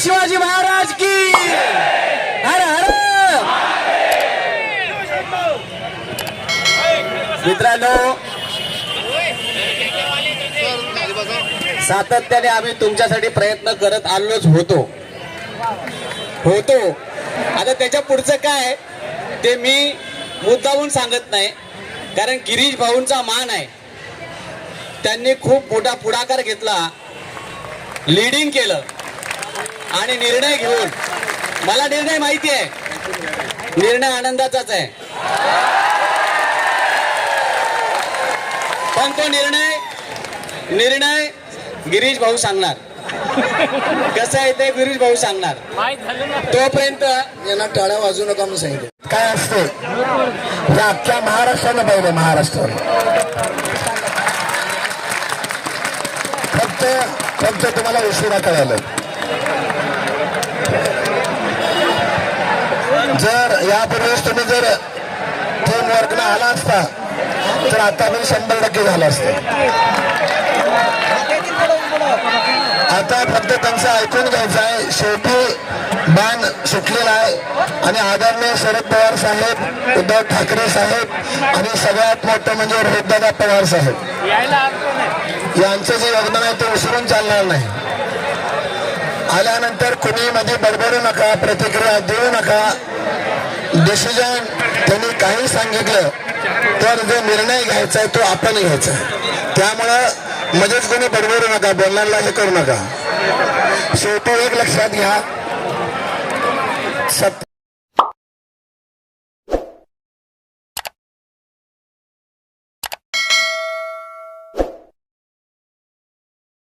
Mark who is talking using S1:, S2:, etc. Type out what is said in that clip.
S1: शिवाजी महाराज की। हर हर। मित्रांनो सातत्याने आम्ही तुमच्यासाठी प्रयत्न करत आलोच होतो. होतो. आता त्याच्या पुढचं काय ते मी मुद्दाहून सांगत नाही कारण गिरीश भाऊंचा मान आहे. त्यांनी खूप मोठा पुढाकार घेतला लीडिंग केलं. आणि निर्णय घेऊन. मला निर्णय माहिती आहे. निर्णय आनंदाचाच आहे. पण तो निर्णय निर्णय गिरीश भाऊ सांगणार. कसं आहे ते गिरीश भाऊ सांगणार. तोपर्यंत
S2: यांना टाळ्या वाजू नका म्हणून सांगितलं. काय असते? या अख्ख्या महाराष्ट्रानं पाहिलं महाराष्ट्रानं. फक्त फक्त तुम्हाला उशिरा कळालं. जर यापूर्वीच तुम्ही जर टीम वर्कला आला असता तर आता पण शंभर टक्के झालं असतं. आता फक्त त्यांचं ऐकून घ्यायचं आहे. शेवटी बाण सुटलेला आहे. आणि आदरणीय शरद पवार साहेब उद्धव ठाकरे साहेब आणि सगळ्यात मोठं म्हणजे रोहितदादा पवार साहेब. यांचं जे योगदान आहे ते विसरून चालणार नाही. आल्यानंतर कुणी मध्ये बडबडू नका प्रतिक्रिया देऊ नका. डिसिजन त्यांनी काही सांगितलं तर जो निर्णय घ्यायचा आहे तो आपण घ्यायचा आहे. त्यामुळं मध्येच कोणी बडबडू नका बोलण्याला हे करू नका. शेवटी एक लक्षात घ्या सत्ता